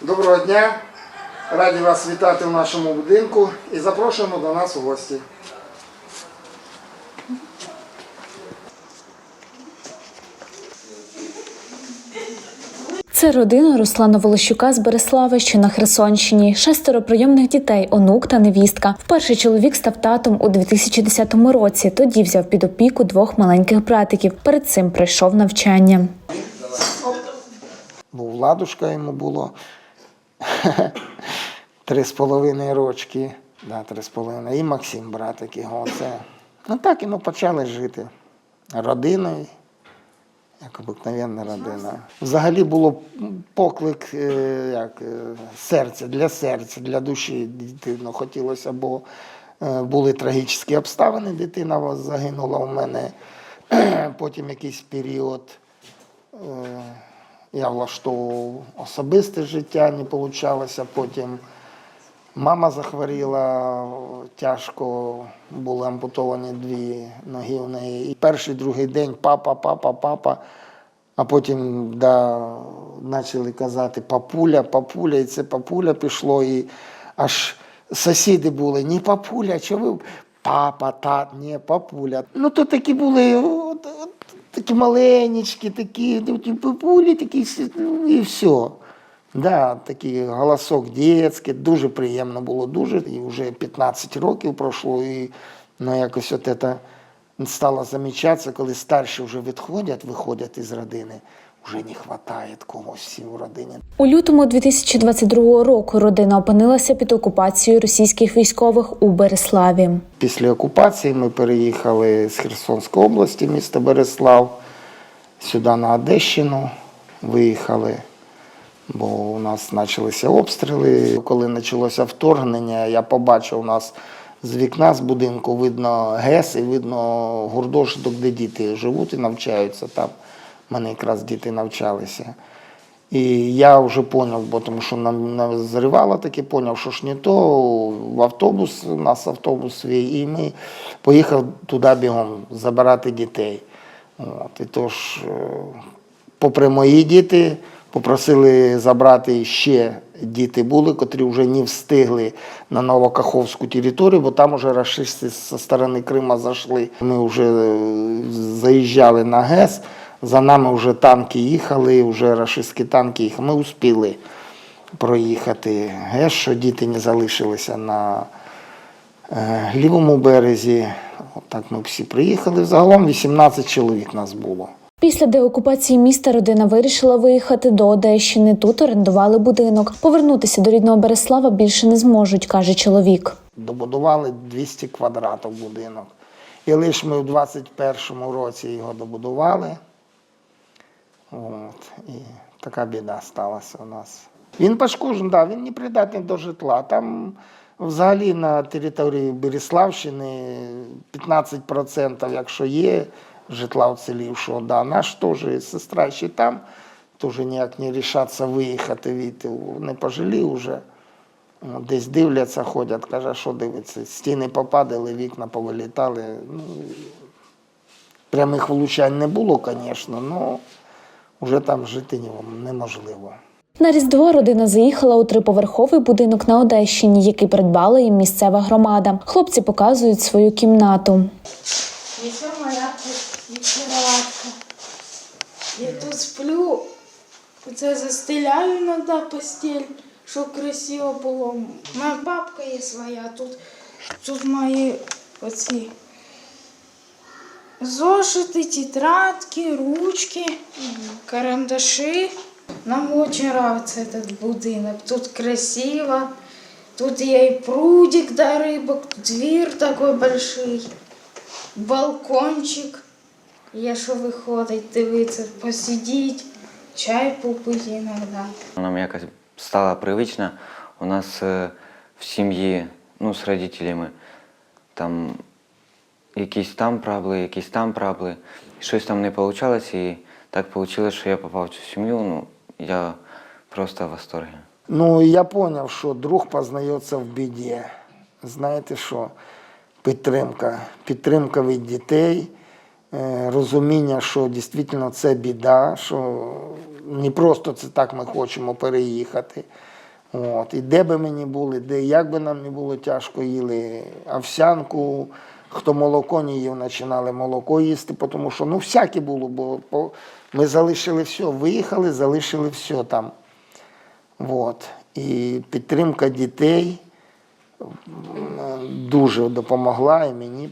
Доброго дня! Раді вас вітати в нашому будинку і запрошуємо до нас у гості. Це родина Руслана Волощука з Береслави, що на Херсонщині. Шестеро прийомних дітей, онук та невістка. Вперше чоловік став татом у 2010 році. Тоді взяв під опіку двох маленьких братиків. Перед цим пройшов навчання. Був Владушка йому було три з половиною рочки. Да, три з половиною. І Максим, братик його. Це. Ну так і ми почали жити родиною, як обикновенна родина. Взагалі було поклик е, як, е, серця для серця, для душі дитину. Хотілося, бо е, були трагічні обставини. Дитина загинула у мене. Потім якийсь період. Я влаштовував особисте життя, не вийшло. Потім мама захворіла тяжко, були ампутовані дві ноги в неї. І перший, другий день папа, папа, папа. А потім да, почали казати папуля, папуля, і це папуля пішло. І аж сусіди були, не папуля, що ви? Папа, тат, ні, папуля. Ну то такі були. Такі маленечкі, такі, папулі, такі, ну, і все. Да, такий голосок дітський, дуже приємно було, дуже. І вже 15 років пройшло, і ну, якось от це стало замічатися, коли старші вже відходять, виходять із родини, вже не вистачає когось всі в родині. У лютому 2022 року родина опинилася під окупацією російських військових у Береславі. Після окупації ми переїхали з Херсонської області, місто Береслав, сюди на Одещину виїхали, бо у нас почалися обстріли. Коли почалося вторгнення, я побачив у нас з вікна з будинку видно ГЕС і видно гурдожиток, де діти живуть і навчаються там. У мене якраз діти навчалися. І я вже зрозумів, бо тому що нам назрівало таке, зрозумів, що ж не то, в автобус, у нас автобус свій, і ми поїхав туди бігом забирати дітей. От, і тож, е, попри мої діти, попросили забрати ще діти були, котрі вже не встигли на Новокаховську територію, бо там вже рашисти зі сторони Крима зайшли. Ми вже е, заїжджали на ГЕС, за нами вже танки їхали, вже рашистські танки їхали. Ми успіли проїхати ГЕС, що діти не залишилися на е, лівому березі. Отак ми всі приїхали. Загалом 18 чоловік нас було. Після деокупації міста родина вирішила виїхати до Одещини. Тут орендували будинок. Повернутися до рідного Береслава більше не зможуть, каже чоловік. Добудували 200 квадратів будинок. І лише ми в 21-му році його добудували. От. І така біда сталася у нас. Він пошкоджений, да, він не придатний до житла. Там взагалі на території Береславщини 15%, якщо є житла вцілівшого, да, наш теж сестра ще там, теж ніяк не рішаться виїхати, від, не пожили вже. Десь дивляться, ходять, каже, що дивиться, стіни попадали, вікна повилітали. Ну, прямих влучань не було, звісно, але вже там жити не- неможливо. На Різдво родина заїхала у триповерховий будинок на Одещині, який придбала їм місцева громада. Хлопці показують свою кімнату. Еще моя кроватка. Я тут сплю. Це застеляю іноді постіль, щоб красиво було. Моя бабка є своя, тут, тут мої оці зошити, тетрадки, ручки, карандаши. Нам очень нравится этот будинок. Тут красиво. Тут я и прудик до рыбок, дверь такой большой балкончик. Є що виходить, дивитися, посидіть, чай попити іноді. Нам якось стало привично. У нас е, в сім'ї, ну, з родителями, там якісь там проблеми, якісь там проблеми. Щось там не вийшло, і так вийшло, що я попав в цю сім'ю. Ну, я просто в восторгі. Ну, я зрозумів, що друг познається в біді. Знаєте що? Підтримка. Підтримка від дітей, е, розуміння, що дійсно це біда, що не просто це так ми хочемо переїхати. От. І де би ми не були, де як би нам не було тяжко, їли овсянку, хто молоко не їв, починали молоко їсти, тому що ну всяке було, бо ми залишили все, виїхали, залишили все там. От. І підтримка дітей дуже допомогла і мені.